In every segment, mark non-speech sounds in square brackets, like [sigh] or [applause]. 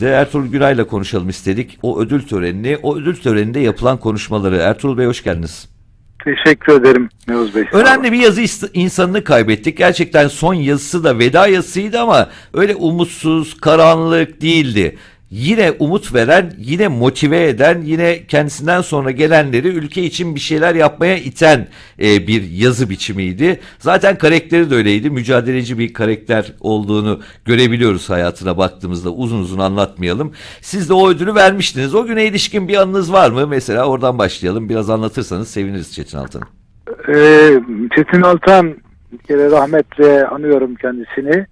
de Ertuğrul Günay'la konuşalım istedik. O ödül törenini, o ödül töreninde yapılan konuşmaları. Ertuğrul Bey hoş geldiniz. Teşekkür ederim Yavuz Bey. Önemli bir yazı insanını kaybettik. Gerçekten son yazısı da veda yazısıydı ama öyle umutsuz, karanlık değildi. Yine umut veren, yine motive eden, yine kendisinden sonra gelenleri ülke için bir şeyler yapmaya iten e, bir yazı biçimiydi. Zaten karakteri de öyleydi. Mücadeleci bir karakter olduğunu görebiliyoruz hayatına baktığımızda. Uzun uzun anlatmayalım. Siz de o ödülü vermiştiniz. O güne ilişkin bir anınız var mı? Mesela oradan başlayalım. Biraz anlatırsanız seviniriz Çetin Altan. Ee, Çetin Altan bir kere rahmetle anıyorum kendisini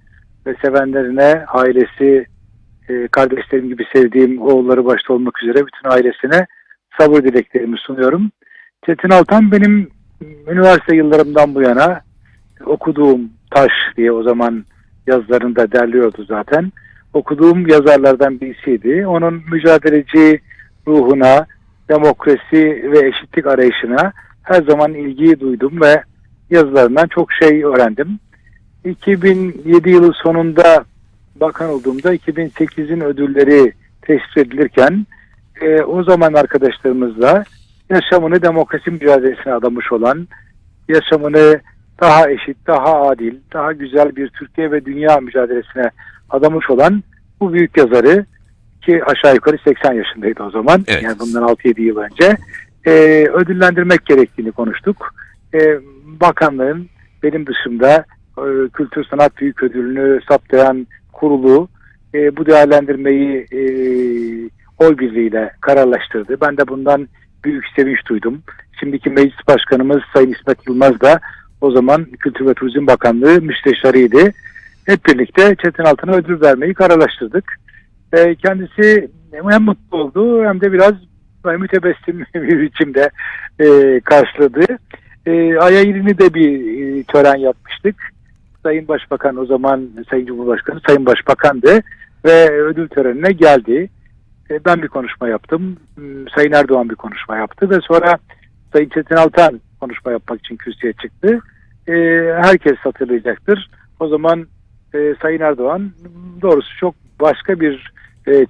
ve sevenlerine, ailesi, e, kardeşlerim gibi sevdiğim oğulları başta olmak üzere bütün ailesine sabır dileklerimi sunuyorum. Çetin Altan benim üniversite yıllarımdan bu yana okuduğum taş diye o zaman yazılarında derliyordu zaten. Okuduğum yazarlardan birisiydi. Onun mücadeleci ruhuna, demokrasi ve eşitlik arayışına her zaman ilgi duydum ve yazılarından çok şey öğrendim. 2007 yılı sonunda bakan olduğumda 2008'in ödülleri teşhis edilirken e, o zaman arkadaşlarımızla yaşamını demokrasi mücadelesine adamış olan, yaşamını daha eşit, daha adil, daha güzel bir Türkiye ve dünya mücadelesine adamış olan bu büyük yazarı ki aşağı yukarı 80 yaşındaydı o zaman. Evet. Yani bundan 6-7 yıl önce e, ödüllendirmek gerektiğini konuştuk. E, bakanlığın benim dışımda e, Kültür Sanat Büyük Ödülünü saptayan kurulu e, bu değerlendirmeyi e, oy birliğiyle kararlaştırdı. Ben de bundan büyük sevinç duydum. Şimdiki meclis başkanımız Sayın İsmet Yılmaz da o zaman Kültür ve Turizm Bakanlığı müsteşarıydı. Hep birlikte Çetin Altan'a ödül vermeyi kararlaştırdık. E, kendisi hem mutlu oldu hem de biraz mütebessim [laughs] bir biçimde e, karşıladı. E, Ay'a ilini de bir e, tören yapmıştık. Sayın Başbakan o zaman Sayın Cumhurbaşkanı Sayın Başbakan'dı ve ödül törenine geldi. E, ben bir konuşma yaptım. Hmm, Sayın Erdoğan bir konuşma yaptı ve sonra Sayın Çetin Altan konuşma yapmak için kürsüye çıktı. E, herkes hatırlayacaktır. O zaman e, Sayın Erdoğan doğrusu çok başka bir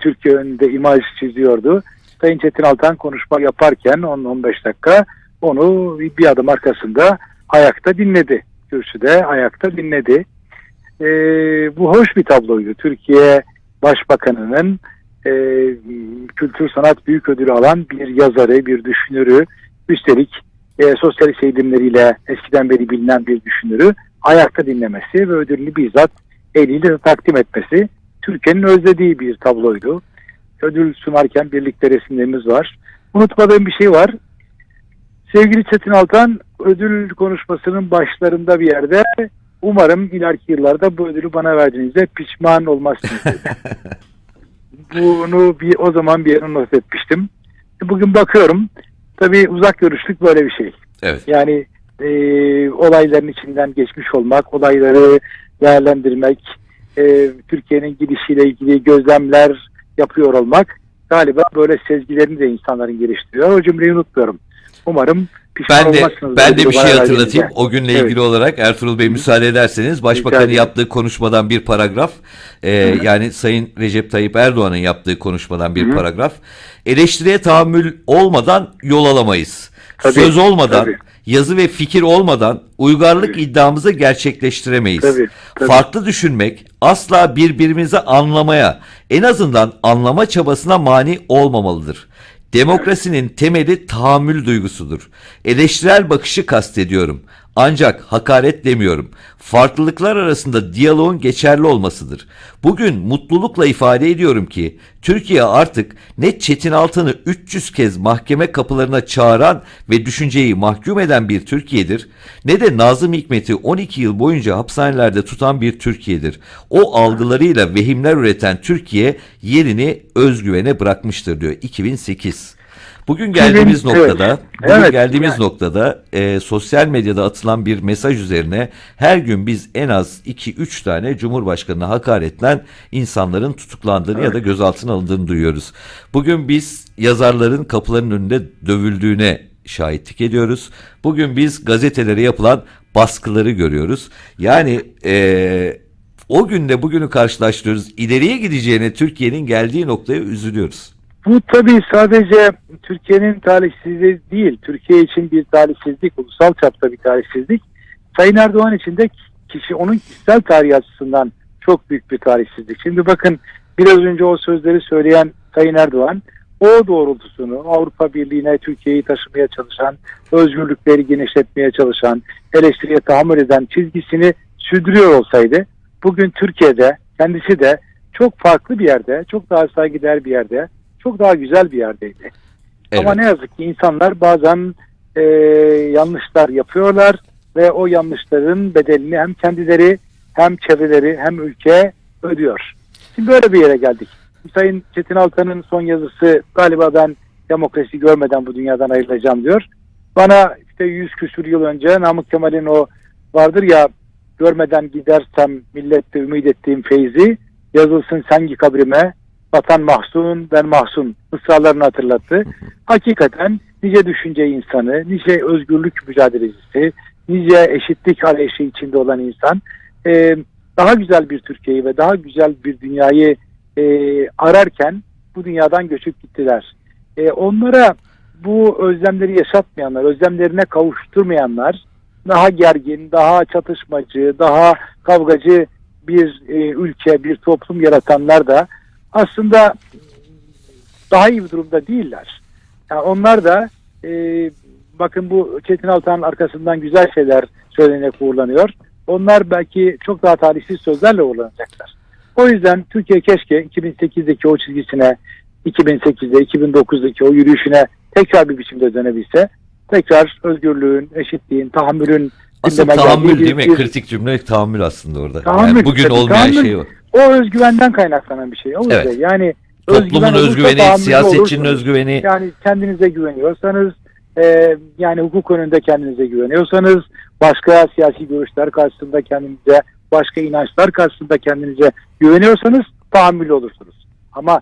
Türkiye önünde imaj çiziyordu. Sayın Çetin Altan konuşma yaparken 10-15 dakika onu bir adım arkasında ayakta dinledi. Kürsüde ayakta dinledi. E, bu hoş bir tabloydu. Türkiye Başbakanı'nın e, kültür sanat büyük ödülü alan bir yazarı, bir düşünürü, üstelik e, sosyalist eğilimleriyle eskiden beri bilinen bir düşünürü ayakta dinlemesi ve ödülünü bizzat eliyle takdim etmesi Türkiye'nin özlediği bir tabloydu. Ödül sunarken birlikte resimlerimiz var. Unutmadığım bir şey var. Sevgili Çetin Altan ödül konuşmasının başlarında bir yerde umarım ileriki yıllarda bu ödülü bana verdiğinizde pişman olmazsınız dedi. [laughs] Bunu bir o zaman bir yere not etmiştim. Bugün bakıyorum tabii uzak görüşlük böyle bir şey. Evet. Yani e, olayların içinden geçmiş olmak, olayları değerlendirmek, e, Türkiye'nin gidişiyle ilgili gözlemler yapıyor olmak galiba böyle sezgilerini de insanların geliştiriyor. O cümleyi unutmuyorum. Umarım pişman Ben de olmazsınız. ben de bir şey hatırlatayım. verdiğinizde. O günle Evet. ilgili olarak Ertuğrul Bey müsaade ederseniz Başbakanın yaptığı konuşmadan bir paragraf. e, yani Sayın Recep Tayyip Erdoğan'ın yaptığı konuşmadan bir paragraf. Eleştiriye tahammül olmadan yol alamayız. Tabii, Söz olmadan, tabii. yazı ve fikir olmadan uygarlık iddiamızı gerçekleştiremeyiz. Tabii, tabii. Farklı düşünmek asla birbirimizi anlamaya, en azından anlama çabasına mani olmamalıdır. Demokrasinin temeli tahammül duygusudur. Eleştirel bakışı kastediyorum. Ancak hakaret demiyorum. Farklılıklar arasında diyaloğun geçerli olmasıdır. Bugün mutlulukla ifade ediyorum ki Türkiye artık ne Çetin Altan'ı 300 kez mahkeme kapılarına çağıran ve düşünceyi mahkum eden bir Türkiye'dir ne de Nazım Hikmet'i 12 yıl boyunca hapishanelerde tutan bir Türkiye'dir. O algılarıyla vehimler üreten Türkiye yerini özgüvene bırakmıştır diyor 2008. Bugün geldiğimiz evet. noktada, bugün Evet, geldiğimiz yani- noktada e, sosyal medyada atılan bir mesaj üzerine her gün biz en az 2-3 tane Cumhurbaşkanı'na hakaretten insanların tutuklandığını ya da gözaltına alındığını duyuyoruz. Bugün biz yazarların kapıların önünde dövüldüğüne şahitlik ediyoruz. Bugün biz gazetelere yapılan baskıları görüyoruz. Yani e, O günde bugünü karşılaştırıyoruz. İleriye gideceğine Türkiye'nin geldiği noktaya üzülüyoruz. Bu tabii sadece Türkiye'nin talihsizliği değil, Türkiye için bir talihsizlik, ulusal çapta bir talihsizlik. Sayın Erdoğan için de kişi onun kişisel tarihi açısından çok büyük bir talihsizlik. Şimdi bakın biraz önce o sözleri söyleyen Sayın Erdoğan o doğrultusunu Avrupa Birliği'ne Türkiye'yi taşımaya çalışan, özgürlükleri genişletmeye çalışan, eleştiriye tahammül eden çizgisini sürdürüyor olsaydı bugün Türkiye'de kendisi de çok farklı bir yerde, çok daha saygıdeğer bir yerde, çok daha güzel bir yerdeydi. Evet. Ama ne yazık ki insanlar bazen e, yanlışlar yapıyorlar ve o yanlışların bedelini hem kendileri hem çevreleri hem ülke ödüyor. Şimdi böyle bir yere geldik. Sayın Çetin Altan'ın son yazısı galiba ben demokrasi görmeden bu dünyadan ayrılacağım diyor. Bana işte yüz küsur yıl önce Namık Kemal'in o vardır ya görmeden gidersem millette ümit ettiğim feyzi yazılsın sengi kabrime vatan mahzun ben mahzun mısralarını hatırlattı. Hakikaten nice düşünce insanı, nice özgürlük mücadelecisi, nice eşitlik arayışı içinde olan insan e, daha güzel bir Türkiye'yi ve daha güzel bir dünyayı e, ararken bu dünyadan göçüp gittiler. E, onlara bu özlemleri yaşatmayanlar, özlemlerine kavuşturmayanlar daha gergin, daha çatışmacı, daha kavgacı bir e, ülke, bir toplum yaratanlar da aslında daha iyi bir durumda değiller. Yani onlar da e, bakın bu Çetin Altan'ın arkasından güzel şeyler söylenerek uğurlanıyor. Onlar belki çok daha talihsiz sözlerle uğurlanacaklar. O yüzden Türkiye keşke 2008'deki o çizgisine, 2008'de, 2009'daki o yürüyüşüne tekrar bir biçimde dönebilse, tekrar özgürlüğün, eşitliğin, tahammülün Aslında tahammül değil mi? bir- Kritik cümle tahammül aslında orada. Tahammül, yani bugün tabii, olmayan tahammül. şey o. o özgüvenden kaynaklanan bir şey. O Evet. yüzden yani Toplumun özgüven olursa özgüveni, tahammülü siyasetçinin olursunuz. özgüveni. Yani kendinize güveniyorsanız, e, yani hukuk önünde kendinize güveniyorsanız, başka siyasi görüşler karşısında kendinize, başka inançlar karşısında kendinize güveniyorsanız tahammülü olursunuz. Ama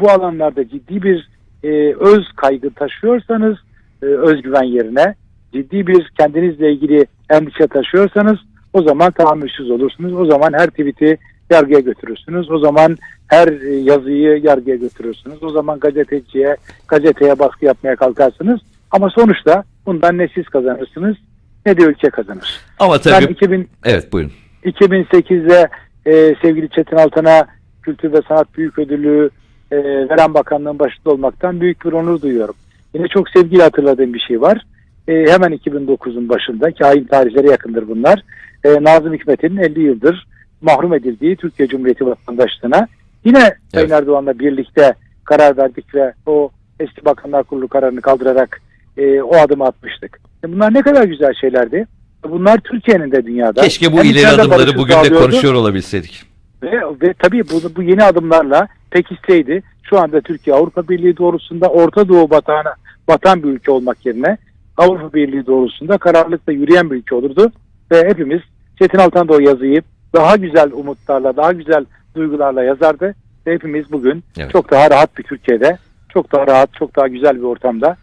bu alanlarda ciddi bir e, öz kaygı taşıyorsanız, e, özgüven yerine ciddi bir kendinizle ilgili endişe taşıyorsanız o zaman tahammülsüz olursunuz. O zaman her tweet'i yargıya götürürsünüz. O zaman her yazıyı yargıya götürürsünüz. O zaman gazeteciye, gazeteye baskı yapmaya kalkarsınız. Ama sonuçta bundan ne siz kazanırsınız ne de ülke kazanır. Ama Ben tabii 2000, evet buyurun. 2008'de e, sevgili Çetin Altan'a Kültür ve Sanat Büyük Ödülü e, veren bakanlığın başında olmaktan büyük bir onur duyuyorum. Yine çok sevgiyle hatırladığım bir şey var. E, hemen 2009'un başında ki ayın tarihlere yakındır bunlar. E, Nazım Hikmet'in 50 yıldır mahrum edildiği Türkiye Cumhuriyeti vatandaşlığına yine Sayın Evet. Erdoğan'la birlikte karar verdik ve o eski Bakanlar Kurulu kararını kaldırarak e, o adımı atmıştık. E, bunlar ne kadar güzel şeylerdi. Bunlar Türkiye'nin de dünyada. Keşke bu hem ileri adımları bugün de konuşuyor olabilseydik. Ve, ve tabii bu, bu yeni adımlarla pekişseydi şu anda Türkiye Avrupa Birliği doğrultusunda Orta Doğu batağına batan bir ülke olmak yerine Avrupa Birliği doğrultusunda kararlılıkla yürüyen bir ülke olurdu. Ve hepimiz Çetin Altan da o yazıyı daha güzel umutlarla, daha güzel duygularla yazardı. Ve hepimiz bugün Evet. çok daha rahat bir Türkiye'de, çok daha rahat, çok daha güzel bir ortamda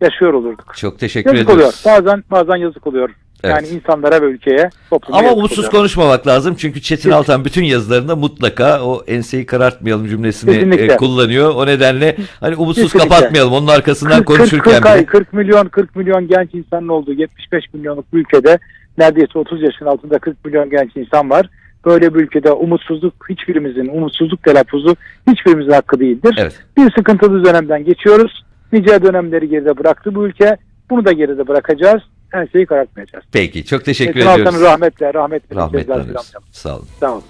yaşıyor olurduk. Çok teşekkür Yazık oluyor. ediyoruz. Bazen bazen yazık oluyor. Evet. Yani insanlara ve ülkeye, topluma Ama umutsuz oluyor. konuşmamak lazım çünkü Çetin. Altan bütün yazılarında mutlaka o enseyi karartmayalım cümlesini Kesinlikle. e, kullanıyor. O nedenle hani umutsuz Kesinlikle. kapatmayalım onun arkasından 40, 40, konuşurken 40 ay, bile. 40 milyon 40 milyon genç insanın olduğu 75 milyonluk bir ülkede neredeyse 30 yaşın altında 40 milyon genç insan var. Böyle bir ülkede umutsuzluk hiçbirimizin umutsuzluk telaffuzu hiçbirimizin hakkı değildir. Evet. Bir sıkıntılı dönemden geçiyoruz. Nice dönemleri geride bıraktı bu ülke. Bunu da geride bırakacağız. Her şeyi karartmayacağız. Peki çok teşekkür Metin Altan'ı ediyoruz. rahmetle, rahmetle. Rahmetle amcam. Sağ olun. Sağ olun.